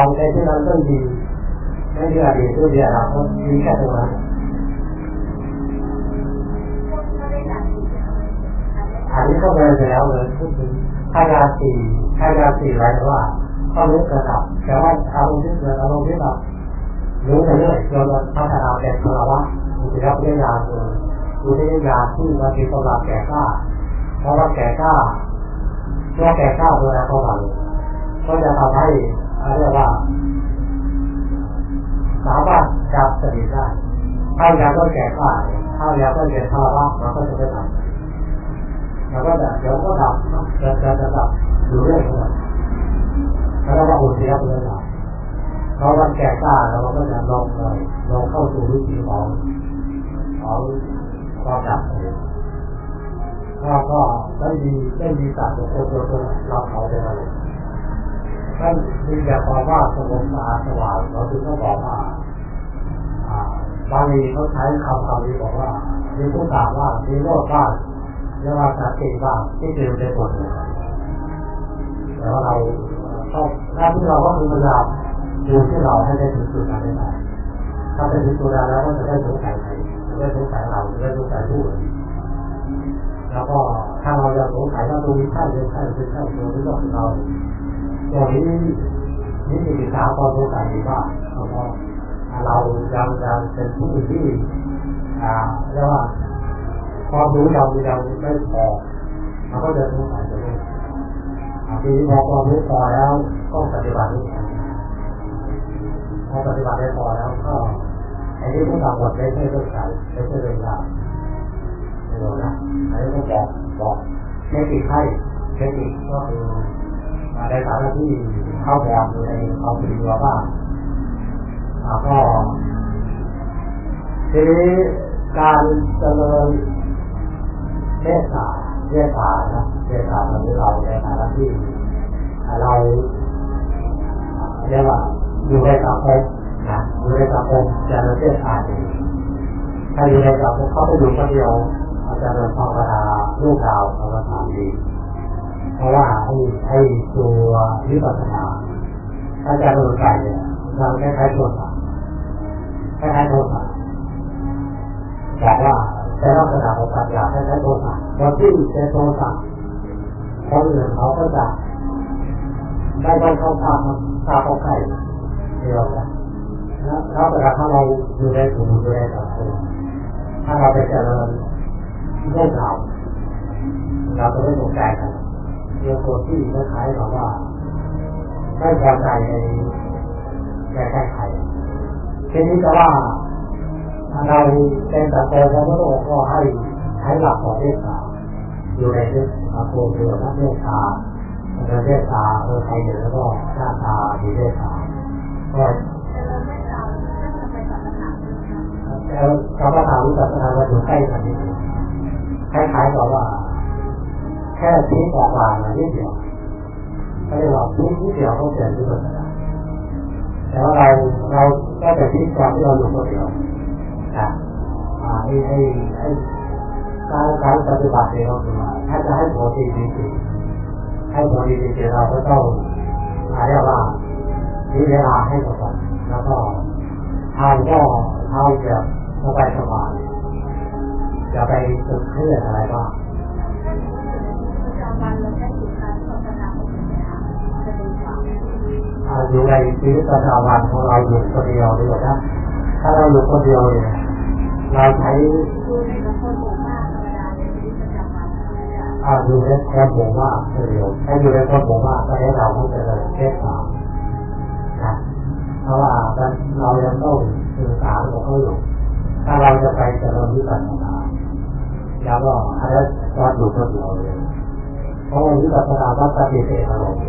องในที่นั้นก็ดีไม่ใช่อดีตก็ดีอนาคตมีแค่ตรงนั้นอันนี้ก็เลยแล้วเลยพูดถึงถ้ายาสี่ถ้ายาสี่หมายถึงว่าต้อรู้กระดับแต่ว่าอารมณ์ที่เกิดอารมณ์ที่แบบรู้ไปเรื่อยจนพัฒนาเป็นภาวะอุปยาวิญญาณเลยอุปยาที่มันมีกำลังแก่กล้าเพราะว่าแก่กล้าตัวแก่กล้าตัวนั้นเท่าไหร่ก็ อยู่เรื่อยเลยแล้วก็อุทิศเลยนะเพราะมันแก่กล้าแล้วมันก็จะลงเลยลงเข้าสู่วิถีของของความดับเองก็ก็ไม่มีไม่มีสัตว์ตัวตัวตัวเราเขาเป็นอะไรท่านมีแต่ความว่าสงบสะอาดสว่างเราถึงก็บอกว่าบางทีเขาใช้คำคำนี้บอกว่ามีผู้ถามว่ามีโรคบ้างเรียกว่าสติบ้างที่เกิดในผล แต่ว่าเราต้องหน้าที่เราก็คือพยายามดูที่เราให้ได้ถึงจุดนั้นได้ ถ้าเป็นถึงจุดนั้นแล้วก็จะได้สงสัยใครจะได้สงสัยเราจะได้สงสัยผู้อื่นแล้วก็ถ้าเราจะสงสัยว่าตรงนี้ใช่หรือใช่หรือใช่ตัวนี้ก็คือเราตัวนี้นี่มีสาวความสงสัยว่าเรายังยังเป็นผู้ที่อ่าเรียกว่าความรู้เรายังไม่พอเราก็จะสงสัยไปเรื่อย ทีนี้พอความรู้พอแล้วก็ปฏิบัติพอปฏิบัติได้พอแล้วก็ไอ้ที่ผู้ต่างหมดไม่ใช่เรื่องใจไม่ใช่เรื่องยาไม่รู้นะไอันนี้ก็บอกบอกเทคนิคให้เทคนิคก็คือในฐานะที่เข้าแบบอยู่ในความเป็นตัวบ้างก็ทีนี้การเจริญเทศนา เทศนานะเทศนาของเราในฐานะที่เราเรียกว่าอยู่ในสังคมนะอยู่ในสังคมเจริญเทศนาเองถ้าอยู่ในสังคมเขาไปอยู่คนเดียวอาจจะเดินภาวนาลูกดาวภาวนาดีเพราะว่าให้ให้ตัววิปัสสนาถ้าจะเดินไปเนี่ยเราคล้ายๆตัพท์คล้ายๆโทสะแต่ว่าแต่ลักษณะของปัญญาคล้ายๆโทสะคนที่เป็นโทสะคนอื่นเขาก็จะได้ได้เข้าข้ามข้าเข้าใกล้เดียวกันแล้วเวลาถ้าเราอยู่ในกลุ่มอยู่ในสังคมถ้าเราไปเจริญเรื่องเราเราจะไม่ตกใจกันเรื่องตัวที่คล้ายๆกับว่าไม่พอใจในแก้ไขทีนี้ก็ว่าเราเป็นสังคมพระพุทธองก็ให้ใช้หลักของเมตตา อยู่ในเรื่องโคเรือนักเมตตาเรื่องเมตตาเออใครเห็นแล้วก็หน้าตาดีเมตตาก็แล้วคำว่าทางวิปัสนาเราอยู่ใกล้กันนิดคล้ายๆกับว่า แค่ทิ้งออกมานิดเดียวเขาเรียกว่าทิ้งนิดเดียวก็เป็นวิปัสสนาแต่ว่าเราเราก็จะทิ้งความที่เราอยู่คนเดียวนะให้ให้ให้กา รการปฏิบัติเราคือว่าถ้าจะให้ผลดีจริงๆให้ผลดีจริงๆเราก็ต้องเรียกว่ามีเวลาให้กับมันแล้วก็ทานก็ทานแบบสบายสบายอย่าไปตึงเครียดอะไรบ้างอยู่ในชีวิตประจำวันของเราอยู่คนเดียวดีกว่านะถ้าเราอยู่คนเดียวเนี่ยเราใช้ อยู่ในคนหมู่าเดียวถ้าอยู่ในคนหมู่ากก็ให้เราต้องเจริญเทศนานะเพราะว่าเรายังต้องสื่อสารกับเขาอยู่ถ้าเราจะไปเจริญวิปัสสนาแล้วก็อันนั้นเราอยู่คนเดียวเลยเพราะว่าวิปัสสนาต้องปฏิเสธอารมณ์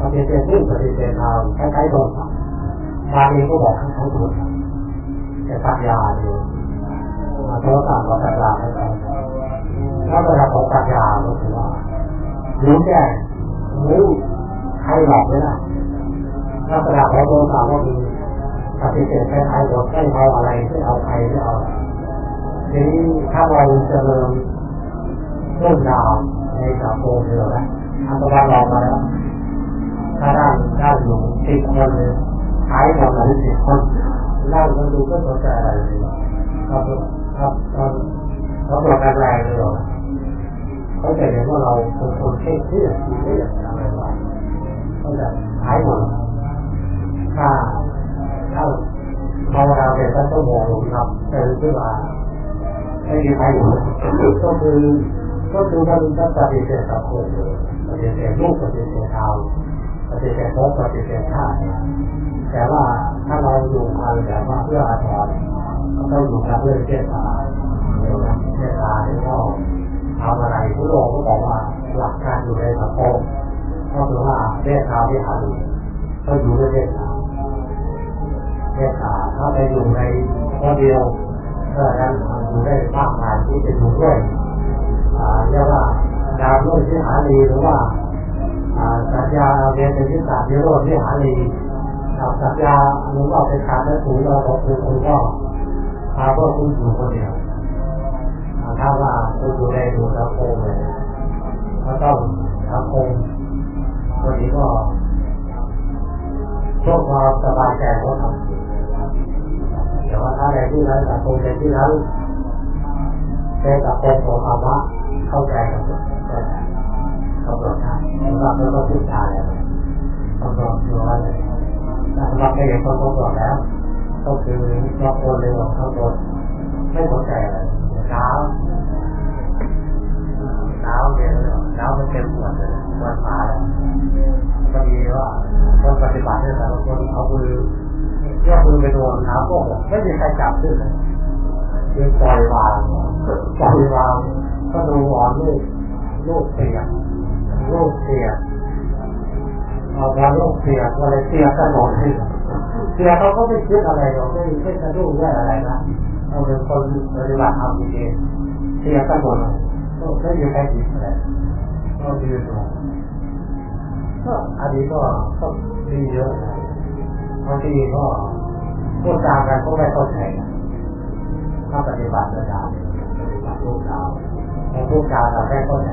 ปฏิเสธซึ่งปฏิเสธเราคล้ายๆโดนสั่งบางทีก็บอกให้เขาโดนสั่งแต่ปัญญาเนี่ยมาโทษสั่งกับปัญญาให้เรา ถ้าเวลาของปัญญาก็คือว่ารู้แก่รู้ใครหลอกไม่ได้ถ้าเวลาของโทษสั่งก็คือปฏิเสธคล้ายๆโดนให้เอาอะไรไม่เอาใครไม่เอาทีนี้ถ้าเราเจริญเรื่องราวในสังคมเดียวนะอันตรายเรามาแล้วถ้าด้านด้านอยู่สิบคนเลยหายหมดเลยสิบคนนั่งกันดูก็สนใจอะไรเลยครับครับครับเขาบอกแรงๆเลยหรอ เขาจะเห็นว่าเราเป็นคนเคร่งเครียดเครียดอะไรวะเขาจะหายหมดถ้าถ้าภาวนาเป็นตั้งชั่วโมงครับตื่นขึ้นมาไม่มีใครอยู่ก็คือก็คือถ้ามันก็ปฏิเสธสังคมปฏิเสธลูกปฏิเสธเท้าปฏิเสธโต๊ะปฏิเสธท่าแต่ว่าถ้าเราอยู่มาแบบว่าเพื่ออาทรก็ต้องอยู่กับเรื่องเจตนาาที่หาดูก็อยู่ด้วยเจตนาเจตนาถ้าไปอยู่ในคนเดียวก็นั้นอยู่ได้มากมายที่จะอยู่ด้วยเรียกว่าดาวด้วยที่หาดีหรือว่าสัญญาเรียนเป็นที่สามเยโรที่หาดีสัญญาหรือว่าเป็นการได้ถูเราบอกคือคุณก็พาพวกคุณอยู่คนเดียวถ้าว่าคุณอยู่ในดูสังคมเลยก็ต้องสังคม วันนี้ก็ช่วงความสบายใจก็ทำแต่ว่าถ้าในที่นั้นสังคมในที่นั้นเป็นสังคมของธรรมะเข้าใจกันกำหนดได้สำหรับเราต้องพิจารณากำหนดตัวอะไรสำหรับไม่เห็นคนกำหนดแล้ว ก็คือเราโอนเร็วข้างบนไม่สนใจอะไรเช้าเช้าเย็นเช้ามันเต็มหัวเลยหัวขาแล้วพอดีว่าคนปฏิบัติเนี่ยแต่ละคนเอามือย่อมือไปโดนเท้าพวกไม่มีใครจับขึ้นเลยคือปล่อยวางปล่อยวางก็ดูอ่อนลูกลูกเสียลูกเสียเอาพอลูกเสียอะไรเสียกระโดดขึ้นเสียเขาก็ไม่คิดอะไรหรอกไม่ไม่กระดุ้งไม่อะไรนะเราเป็นคนปฏิบัติธรรมเองเสียกระโดดก็ไม่มีใครผิดอะไร ก็ยืนตรงก็อันนี้ก็ก็ดีเยอะบางทีก็พูดจากันก็ไม่เข้าใจถ้าปฏิบัติระดับปฏิบัติพูดจาแต่พูดจาเราไม่เข้าใจ